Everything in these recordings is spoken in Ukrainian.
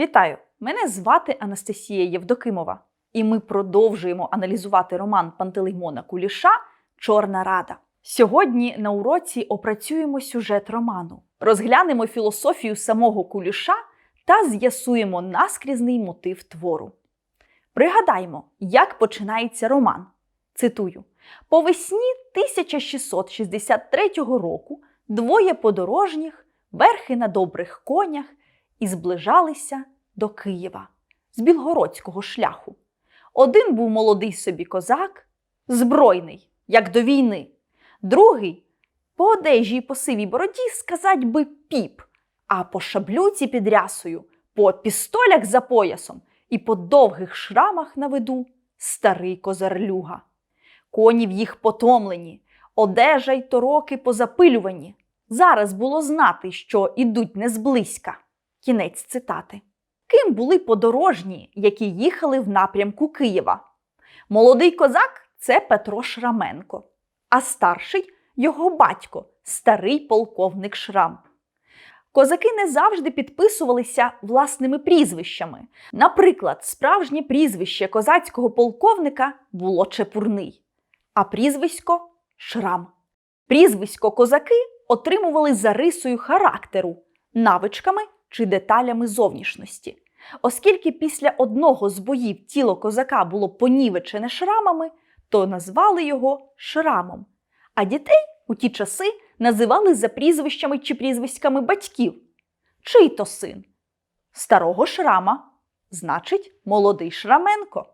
Вітаю! Мене звати Анастасія Євдокимова, і ми продовжуємо аналізувати роман Пантелеймона Куліша Чорна Рада. Сьогодні на уроці опрацюємо сюжет роману, розглянемо філософію самого Куліша та з'ясуємо наскрізний мотив твору. Пригадаймо, як починається роман. Цитую: по весні 1663 року двоє подорожніх, верхи на добрих конях, і зближалися до Києва з білгородського шляху. Один був молодий собі козак, збройний, як до війни, другий по одежі й по сивій бороді сказать би піп, а по шаблюці під рясою, по пістолях за поясом і по довгих шрамах на виду старий козарлюга. Коні в їх потомлені, одежа й тороки позапилювані. Зараз було знати, що ідуть не зблизька. Кінець цитати. Ким були подорожні, які їхали в напрямку Києва? Молодий козак це Петро Шраменко, а старший його батько, старий полковник Шрам. Козаки не завжди підписувалися власними прізвищами. Наприклад, справжнє прізвище козацького полковника було Чепурний, а прізвисько Шрам. Прізвисько козаки отримували за рисою характеру, навичками чи деталями зовнішності. Оскільки після одного з боїв тіло козака було понівечене шрамами, то назвали його шрамом. А дітей у ті часи називали за прізвищами чи прізвиськами батьків. Чий то син? Старого шрама, значить, молодий Шраменко.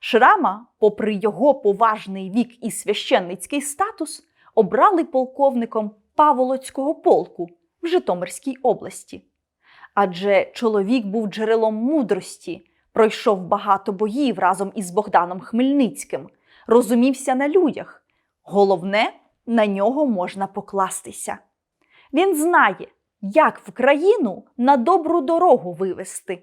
Шрама, попри його поважний вік і священницький статус, обрали полковником Паволоцького полку в Житомирській області. Адже чоловік був джерелом мудрості, пройшов багато боїв разом із Богданом Хмельницьким, розумівся на людях. Головне, на нього можна покластися. Він знає, як в країну на добру дорогу вивести.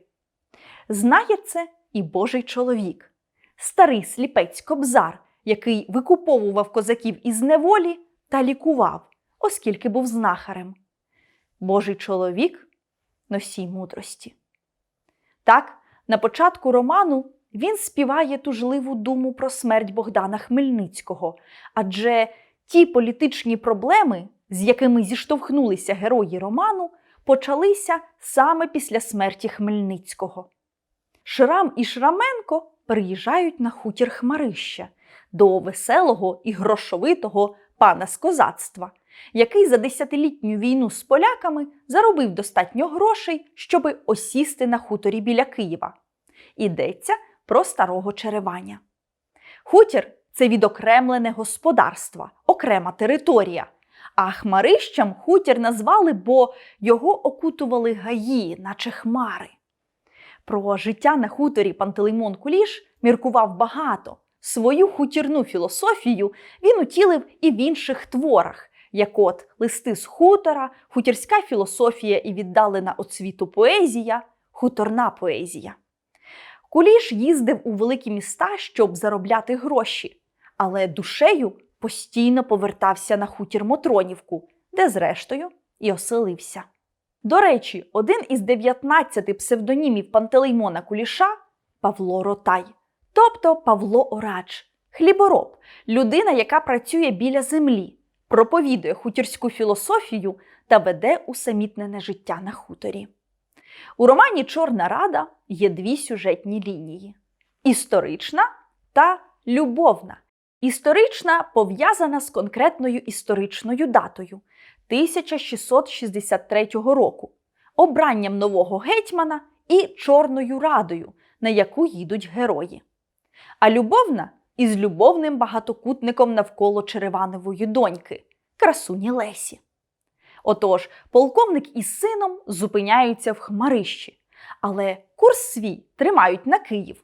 Знає це і Божий чоловік, старий сліпець Кобзар, який викуповував козаків із неволі та лікував, оскільки був знахарем. Божий чоловік носій мудрості. Так, на початку роману він співає тужливу думу про смерть Богдана Хмельницького, адже ті політичні проблеми, з якими зіштовхнулися герої роману, почалися саме після смерті Хмельницького. Шрам і Шраменко переїжджають на хутір Хмарища до веселого і грошовитого пана з козацтва, який за десятилітню війну з поляками заробив достатньо грошей, щоби осісти на хуторі біля Києва. Йдеться про старого Череваня. Хутір це відокремлене господарство, окрема територія. А хмарищам хутір назвали, бо його окутували гаї, наче хмари. Про життя на хуторі Пантелеймон Куліш міркував багато. Свою хутірну філософію він утілив і в інших творах, як от листи з хутора, хутірська філософія і віддалена от світу поезія, хуторна поезія. Куліш їздив у великі міста, щоб заробляти гроші, але душею постійно повертався на хутір Мотронівку, де, зрештою, і оселився. До речі, один із 19 псевдонімів Пантелеймона Куліша Павло Ротай, тобто ПавлоОрач, хлібороб, людина, яка працює біля землі, проповідує хутірську філософію та веде усамітнене життя на хуторі. У романі Чорна Рада є дві сюжетні лінії: історична та любовна. Історична пов'язана з конкретною історичною датою 1663 року, обранням нового гетьмана і Чорною Радою, на яку їдуть герої. А любовна із любовним багатокутником навколо Череванової доньки, красуні Лесі. Отож, полковник із сином зупиняються в Хмарищі, але курс свій тримають на Київ.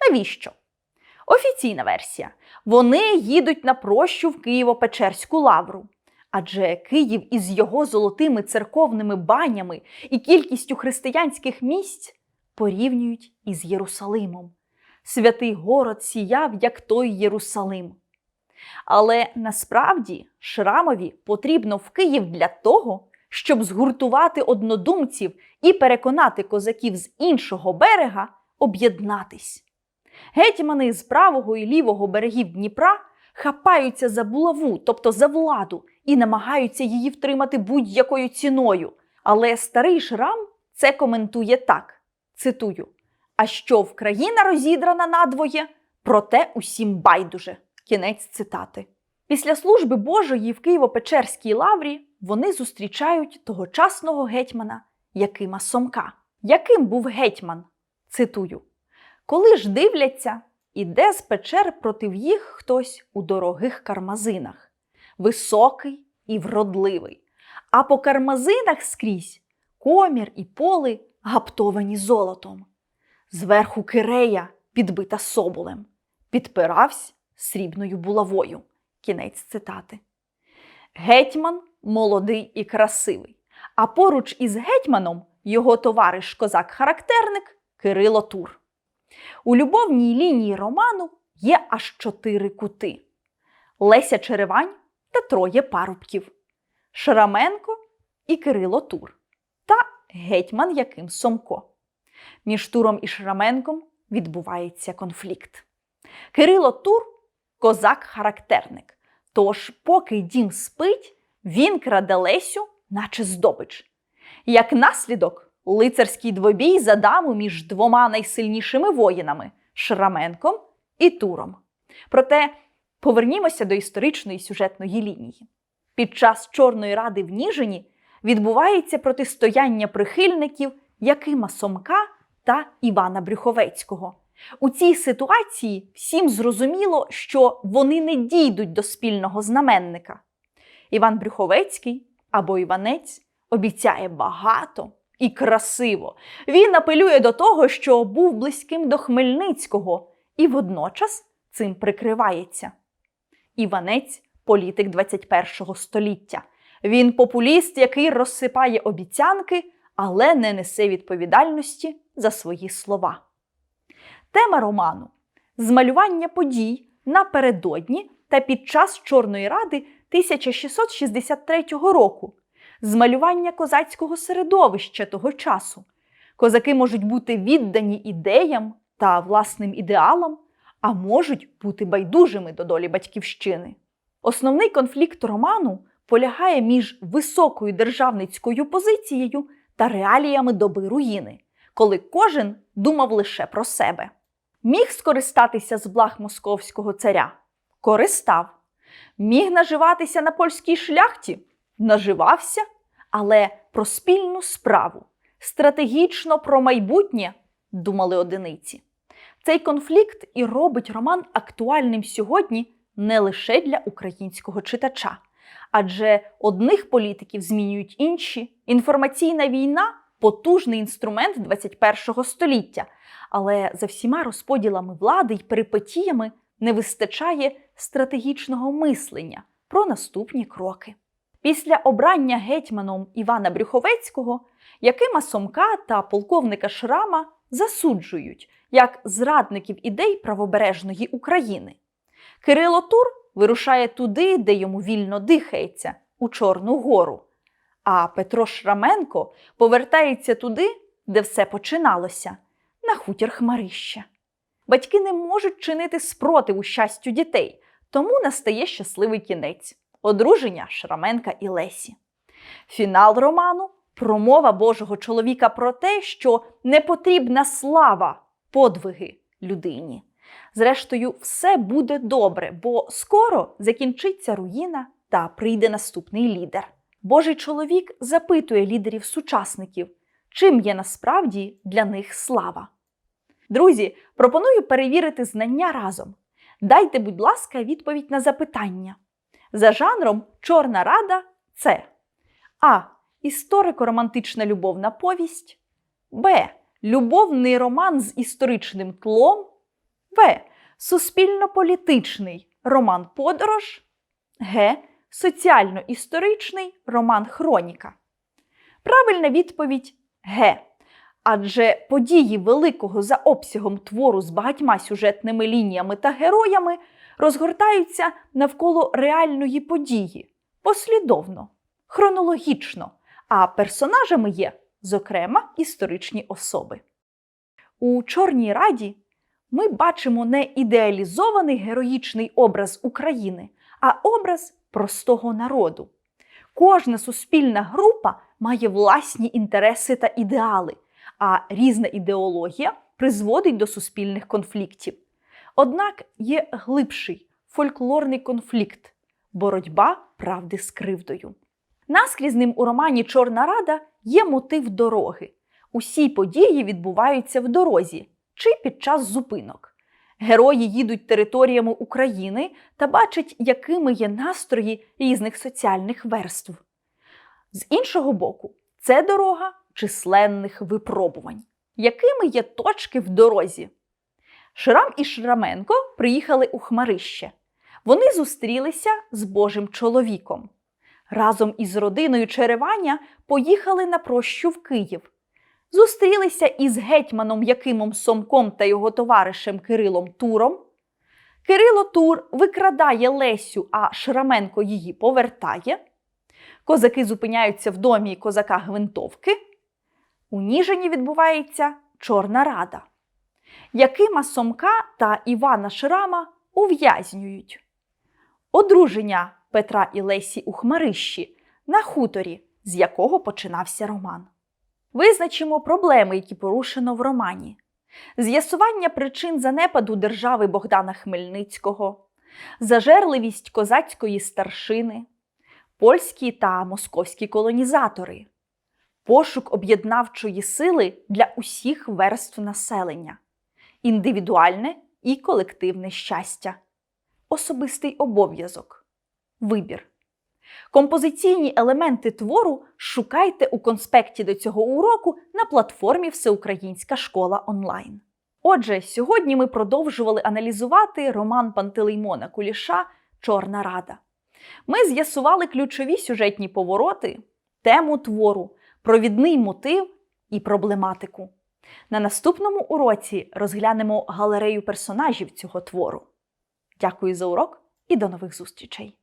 Навіщо? Офіційна версія. Вони їдуть на прощу в Києво-Печерську лавру. Адже Київ із його золотими церковними банями і кількістю християнських місць порівнюють із Єрусалимом. Святий город сіяв, як той Єрусалим. Але насправді Шрамові потрібно в Київ для того, щоб згуртувати однодумців і переконати козаків з іншого берега об'єднатись. Гетьмани з правого і лівого берегів Дніпра хапаються за булаву, тобто за владу, і намагаються її втримати будь-якою ціною. Але старий Шрам це коментує так: цитую: А що в розідрана надвоє, проте усім байдуже. Кінець цитати. Після служби Божої в Києво-Печерській лаврі вони зустрічають тогочасного гетьмана Якима Сомка. Яким був гетьман? Цитую: Коли ж дивляться, іде з печер проти їх хтось у дорогих кармазинах, високий і вродливий. А по кармазинах скрізь комір і поли гаптовані золотом. Зверху кирея підбита соболем, підпиравсь срібною булавою. Кінець цитати. Гетьман молодий і красивий. А поруч із гетьманом його товариш козак-характерник Кирило Тур. У любовній лінії роману є аж чотири кути: Леся Черевань та троє парубків, Шраменко і Кирило Тур та гетьман Яким Сомко. Між Туром і Шраменком відбувається конфлікт. Кирило Тур козак-характерник. Тож, поки дім спить, він краде Лесю, наче здобич. Як наслідок, лицарський двобій за даму між двома найсильнішими воїнами Шраменком і Туром. Проте повернімося до історичної сюжетної лінії. Під час Чорної ради в Ніжині відбувається протистояння прихильників Якима Сомка та Івана Брюховецького. У цій ситуації всім зрозуміло, що вони не дійдуть до спільного знаменника. Іван Брюховецький або Іванець обіцяє багато і красиво. Він апелює до того, що був близьким до Хмельницького, і водночас цим прикривається. Іванець політик 21 століття. Він популіст, який розсипає обіцянки, але не несе відповідальності за свої слова. Тема роману змалювання подій напередодні та під час Чорної Ради 1663 року, змалювання козацького середовища того часу. Козаки можуть бути віддані ідеям та власним ідеалам, а можуть бути байдужими до долі батьківщини. Основний конфлікт роману полягає між високою державницькою позицією та реаліями доби руїни, коли кожен думав лише про себе. Міг скористатися з благ московського царя? Користав. Міг наживатися на польській шляхті? Наживався, але про спільну справу, стратегічно про майбутнє думали одиниці. Цей конфлікт і робить роман актуальним сьогодні не лише для українського читача, адже одних політиків змінюють інші. Інформаційна війна потужний інструмент 21 століття, але за всіма розподілами влади й перипетіями не вистачає стратегічного мислення про наступні кроки. Після обрання гетьманом Івана Брюховецького Якима Сомка та полковника Шрама засуджують як зрадників ідей правобережної України. Кирило Тур вирушає туди, де йому вільно дихається, у Чорну Гору. А Петро Шраменко повертається туди, де все починалося, на хутір Хмарища. Батьки не можуть чинити спротиву щастю дітей, тому настає щасливий кінець одруження Шраменка і Лесі. Фінал роману промова Божого чоловіка про те, що не потрібна слава, подвиги людині. Зрештою, все буде добре, бо скоро закінчиться руїна та прийде наступний лідер. Божий чоловік запитує лідерів-сучасників, чим є насправді для них слава. Друзі, пропоную перевірити знання разом. Дайте, будь ласка, відповідь на запитання. За жанром Чорна Рада це А. Історико-романтична любовна повість, Б. Любовний роман з історичним тлом, В. Суспільно-політичний роман Подорож, Г. Соціально-історичний роман Хроніка. Правильна відповідь Г. Адже події великого за обсягом твору з багатьма сюжетними лініями та героями розгортаються навколо реальної події послідовно, хронологічно, а персонажами є, зокрема, історичні особи. У Чорній Раді ми бачимо не ідеалізований героїчний образ України, а образ простого народу. Кожна суспільна група має власні інтереси та ідеали, а різна ідеологія призводить до суспільних конфліктів. Однак є глибший фольклорний конфлікт боротьба правди з кривдою. Наскрізним у романі Чорна Рада є мотив дороги. Усі події відбуваються в дорозі чи під час зупинок. Герої їдуть територіями України та бачать, якими є настрої різних соціальних верств. З іншого боку, це дорога численних випробувань. Якими є точки в дорозі? Шрам і Шраменко приїхали у Хмарище. Вони зустрілися з Божим чоловіком. Разом із родиною Череваня поїхали на прощу в Київ. Зустрілися із гетьманом Якимом Сомком та його товаришем Кирилом Туром. Кирило Тур викрадає Лесю, а Шраменко її повертає. Козаки зупиняються в домі козака Гвинтовки. У Ніжині відбувається Чорна Рада. Якима Сомка та Івана Шрама ув'язнюють. Одруження Петра і Лесі у Хмарищі на хуторі, з якого починався роман. Визначимо проблеми, які порушено в романі. З'ясування причин занепаду держави Богдана Хмельницького, зажерливість козацької старшини, польські та московські колонізатори, пошук об'єднавчої сили для усіх верств населення, індивідуальне і колективне щастя, особистий обов'язок, вибір. Композиційні елементи твору шукайте у конспекті до цього уроку на платформі Всеукраїнська школа онлайн. Отже, сьогодні ми продовжували аналізувати роман Пантелеймона Куліша Чорна Рада. Ми з'ясували ключові сюжетні повороти, тему твору, провідний мотив і проблематику. На наступному уроці розглянемо галерею персонажів цього твору. Дякую за урок і до нових зустрічей!